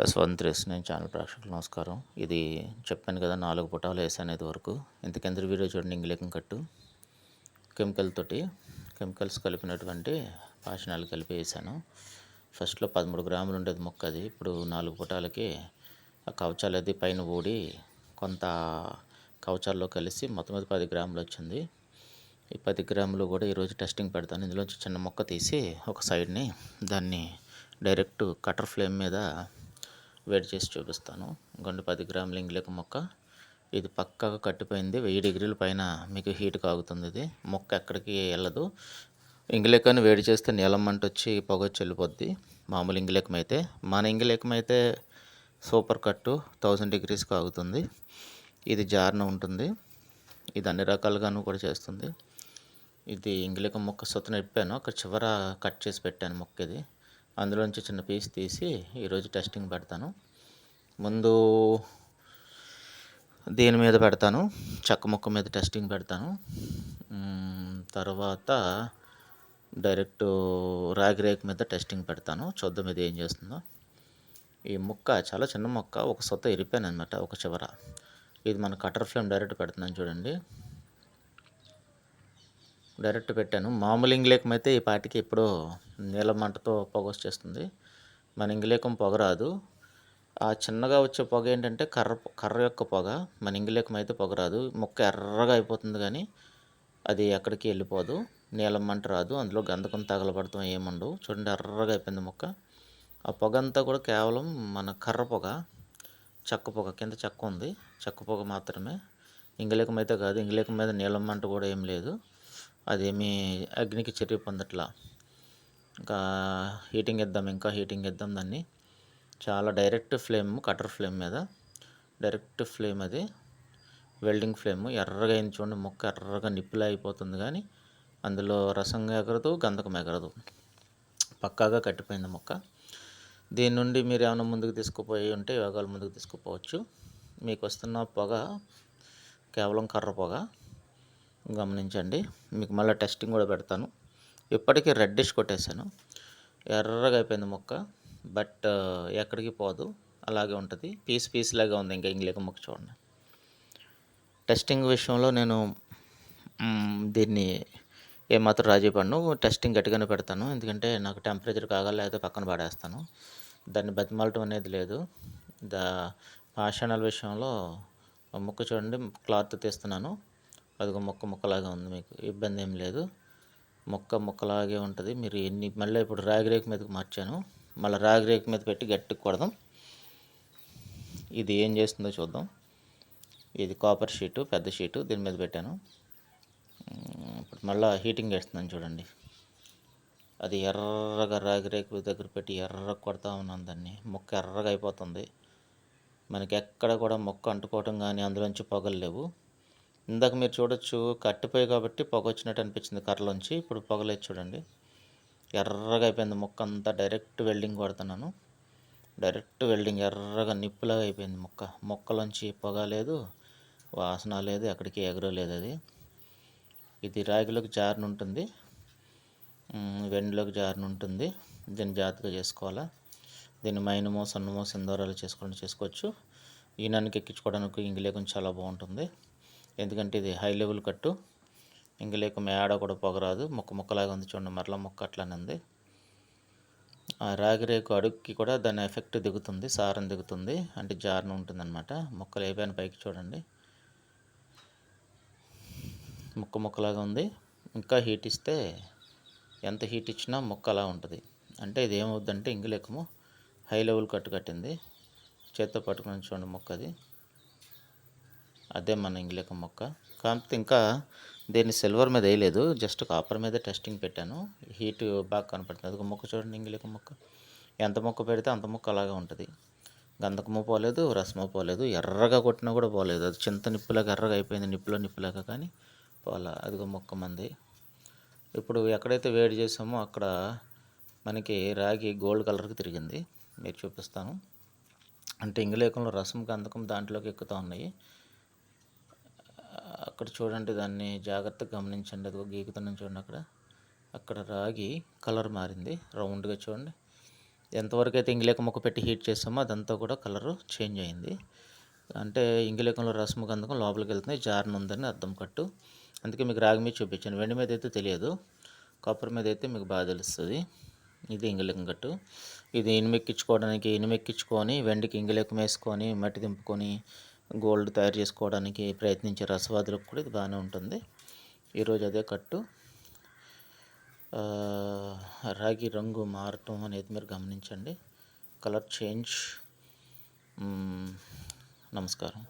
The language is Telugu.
స్వంత్రేస్ నేను ఛానల్ ప్రేక్షకులు నమస్కారం. ఇది చెప్పాను కదా నాలుగు పుటాలు వేసాను ఇది వరకు. ఇంతకెందరి వీడియో చూడండి ఇంగ్లీకం కట్టు. కెమికల్ తోటి కెమికల్స్ కలిపినటువంటి పాషనాలు కలిపి వేసాను. ఫస్ట్లో పదమూడు గ్రాములు ఉండేది మొక్క అది. ఇప్పుడు నాలుగు పుటాలకి ఆ కవచాలు అది పైన ఊడి కొంత కవచాల్లో కలిసి మొత్తం మీద పది గ్రాములు వచ్చింది. ఈ పది గ్రాములు కూడా ఈరోజు టెస్టింగ్ పెడతాను. ఇందులోంచి చిన్న మొక్క తీసి ఒక సైడ్ని దాన్ని డైరెక్ట్ కటర్ ఫ్లేమ్ మీద వేడి చేసి చూపిస్తాను. ఇంకొండి పది గ్రాముల ఇంగ్లీక మొక్క. ఇది పక్కగా కట్టిపోయింది. వెయ్యి డిగ్రీల పైన మీకు హీట్ కాగుతుంది ఇది. మొక్క ఎక్కడికి వెళ్ళదు. ఇంగిలేకాన్ని వేడి చేస్తే నీలమ్మంట వచ్చి పొగ చెల్లిపోద్ది వెళ్ళిపోద్ది. మామూలు ఇంగిలేకం అయితే. మన ఇంగిలేకం అయితే సూపర్ కట్టు. థౌజండ్ డిగ్రీస్ కాగుతుంది. ఇది జార్న ఉంటుంది. ఇది అన్ని రకాలుగాను కూడా చేస్తుంది. ఇది ఇంగిలేకం మొక్క సొత్తున ఇప్పాను అక్కడ చివర కట్ చేసి పెట్టాను మొక్క ఇది అందులోంచి చిన్న పీస్ తీసి ఈరోజు టెస్టింగ్ పెడతాను. ముందు దీని మీద పెడతాను. చెక్క ముక్క మీద టెస్టింగ్ పెడతాను. తర్వాత డైరెక్ట్ రాగి రేక్ మీద టెస్టింగ్ పెడతాను. చూద్దాం ఇది ఏం చేస్తుందో. ఈ ముక్క చాలా చిన్న మొక్క ఒక సొత్త ఇరిపాను అనమాట ఒక చివర. ఇది మన కటర్ ఫ్లేమ్ డైరెక్ట్ పెడుతున్నాను చూడండి. డైరెక్ట్ పెట్టాను. మామూలు ఇంగ్లేకం అయితే ఈ పాటికి ఎప్పుడో నీలం మంటతో పొగ వచ్చేస్తుంది. మన ఇంగ్లేకం పొగ రాదు. ఆ చిన్నగా వచ్చే పొగ ఏంటంటే కర్ర కర్ర యొక్క పొగ. మన ఇంగిలేకం అయితే పొగ రాదు. మొక్క ఎర్రగా అయిపోతుంది కానీ అది ఎక్కడికి వెళ్ళిపోదు. నీలం మంట రాదు. అందులో గంధకం తగలబడతాం ఏముండవు. చూడండి ఎర్రగా అయిపోయింది మొక్క. ఆ పొగ అంతా కూడా కేవలం మన కర్ర పొగ చెక్క పొగ కింద చెక్క ఉంది. చెక్క పొగ మాత్రమే. ఇంగిలేకం అయితే కాదు. ఇంగిలేకం మీద నీలం మంట కూడా ఏం లేదు. అదేమీ అగ్నికి చర్య పొందట్లా. ఇంకా హీటింగ్ ఇద్దాం ఇంకా హీటింగ్ ఇద్దాం దాన్ని. చాలా డైరెక్ట్ ఫ్లేమ్ కటర్ ఫ్లేమ్ మీద. డైరెక్ట్ ఫ్లేమ్ అది. Welding flame. ఎర్రగా అయింది చూడండి మొక్క ఎర్రగా నిప్పులా అయిపోతుంది కానీ అందులో రసంగా ఎగరదు గంధకం ఎగరదు. పక్కాగా కట్టిపోయింది మొక్క. దీని నుండి మీరు ఏమైనా ముందుకు తీసుకుపోయి ఉంటే యోగాలు ముందుకు తీసుకుపోవచ్చు. మీకు వస్తున్న పొగ కేవలం కర్ర పొగ. గమనించండి. మీకు మళ్ళీ టెస్టింగ్ కూడా పెడతాను. ఇప్పటికీ రెడ్డిష్ కొట్టేశాను. ఎర్రగా అయిపోయింది మొక్క బట్ uh, ఎక్కడికి పోదు. అలాగే ఉంటుంది. పీస్ పీస్ లాగా ఉంది ఇంకా ఇంగ్లీక మొక్క చూడండి. టెస్టింగ్ విషయంలో నేను దీన్ని ఏమాత్రం రాజీ పడను. టెస్టింగ్ గట్టిగానే పెడతాను. ఎందుకంటే నాకు టెంపరేచర్ కాగాలి లేకపోతే పక్కన పడేస్తాను. దాన్ని బతిమాలటం అనేది లేదు. దా పాషాణాల విషయంలో మొక్క చూడండి క్లాత్ తీస్తున్నాను. అదిగో మొక్క మొక్కలాగా ఉంది మీకు ఇబ్బంది ఏం లేదు. మొక్క మొక్కలాగే ఉంటుంది. మీరు ఎన్ని మళ్ళీ ఇప్పుడు రాగి రేకు మీదకి మార్చాను. మళ్ళీ రాగి రేకు మీద పెట్టి గట్టికి కొడదాం. ఇది ఏం చేస్తుందో చూద్దాం. ఇది కాపర్ షీటు పెద్ద షీటు దీని మీద పెట్టాను. ఇప్పుడు మళ్ళీ హీటింగ్ వేస్తున్నాను చూడండి. అది ఎర్రగా రాగి రేకు దగ్గర పెట్టి ఎర్ర కొడతా ఉన్నాను దాన్ని. మొక్క ఎర్రగా అయిపోతుంది. మనకి ఎక్కడ కూడా మొక్క అంటుకోవటం కానీ అందులోంచి పొగలు లేవు. ఇందాక మీరు చూడొచ్చు కట్టిపోయి కాబట్టి పొగ వచ్చినట్టు అనిపించింది కర్రలోంచి. ఇప్పుడు పొగలేదు చూడండి. ఎర్రగా అయిపోయింది ముక్క అంతా. డైరెక్ట్ వెల్డింగ్ కొడుతున్నాను. డైరెక్ట్ వెల్డింగ్ ఎర్రగా నిప్పులాగా అయిపోయింది ముక్క. మొక్కలోంచి పొగ లేదు వాసన లేదు ఎక్కడికి ఎగరలేదు అది. ఇది రాగిలోకి జారిన ఉంటుంది. వెండిలోకి జారిన ఉంటుంది. దీన్ని జాగ్రత్తగా చేసుకోవాలా? దీన్ని మైనమో సన్నమో సిందోరాలు చేసుకోవడం చేసుకోవచ్చు. ఈనానికి ఎక్కించుకోవడానికి ఇంగిలేకుండా చాలా బాగుంటుంది. ఎందుకంటే ఇది హై లెవెల్ కట్టు. ఇంగిలేక మేడ కూడా పొగరాదు. మొక్క మొక్కలాగా ఉంది చూడండి మరల మొక్క అట్లానే ఉంది. ఆ రాగి రేకు అడుగుకి కూడా దాని ఎఫెక్ట్ దిగుతుంది సారం దిగుతుంది. అంటే జారణ ఉంటుందన్నమాట. మొక్కలు అయిపోయిన పైకి చూడండి. మొక్క మొక్కలాగా ఉంది. ఇంకా హీట్ ఇస్తే ఎంత హీట్ ఇచ్చినా మొక్క అలా ఉంటుంది. అంటే ఇది ఏమవుద్దంటే ఇంగిలేకము హై లెవెల్ కట్టు కట్టింది. చేత్తో పట్టుకుని చూడండి మొక్క అది అదే మన ఇంగిలేకం మొక్క. కాకపోతే ఇంకా దీన్ని సిల్వర్ మీద వేయలేదు జస్ట్ కాపర్ మీద టెస్టింగ్ పెట్టాను. హీట్ బాగా కనపడుతుంది. అది ఒక మొక్క చూడండి ఇంగిలేకం మొక్క. ఎంత మొక్క పెడితే అంత మొక్క అలాగే ఉంటుంది. గంధకము పోలేదు రసము పోలేదు. ఎర్రగా కొట్టినా కూడా పోలేదు. అది చింత నిప్పులాగా ఎర్రగా అయిపోయింది నిప్పులో నిప్పులాగా కానీ పోలా. అదిగో మొక్క మంది. ఇప్పుడు ఎక్కడైతే వేడి చేసామో అక్కడ మనకి రాగి గోల్డ్ కలర్కి తిరిగింది. మీరు చూపిస్తాను. అంటే ఇంగ్లీకంలో రసం గంధకం దాంట్లోకి ఎక్కుతూ ఉన్నాయి. అక్కడ చూడండి దాన్ని జాగ్రత్తగా గమనించండి. అది గీకుతున్నాను చూడండి అక్కడ. అక్కడ రాగి కలర్ మారింది. రౌండ్గా చూడండి. ఎంతవరకు అయితే ఇంగిలేక మొక్క పెట్టి హీట్ చేసామో అదంతా కూడా కలరు చేంజ్ అయింది. అంటే ఇంగిలేకంలో రసము గంధకం లోపలికి వెళ్తుంది. జారణ ఉందని అర్థం కట్టు. అందుకే మీకు రాగి మీద చూపించాను. వెండి మీద అయితే తెలియదు. కాపర్ మీద అయితే మీకు బాగా తెలుస్తుంది. ఇది ఇంగిలికం కట్టు. ఇది ఇనుమెక్కించుకోవడానికి ఇనుమెక్కించుకొని వెండికి ఇంగిలికం వేసుకొని మట్టి దింపుకొని గోల్డ్ తయారు చేసుకోవడానికి ప్రయత్నించే రసవాదులకు కూడా ఇది బాగానే ఉంటుంది. ఈరోజు అదే కట్టు. రాగి రంగు మారటం అనేది మీరు గమనించండి. Colour change. నమస్కారం.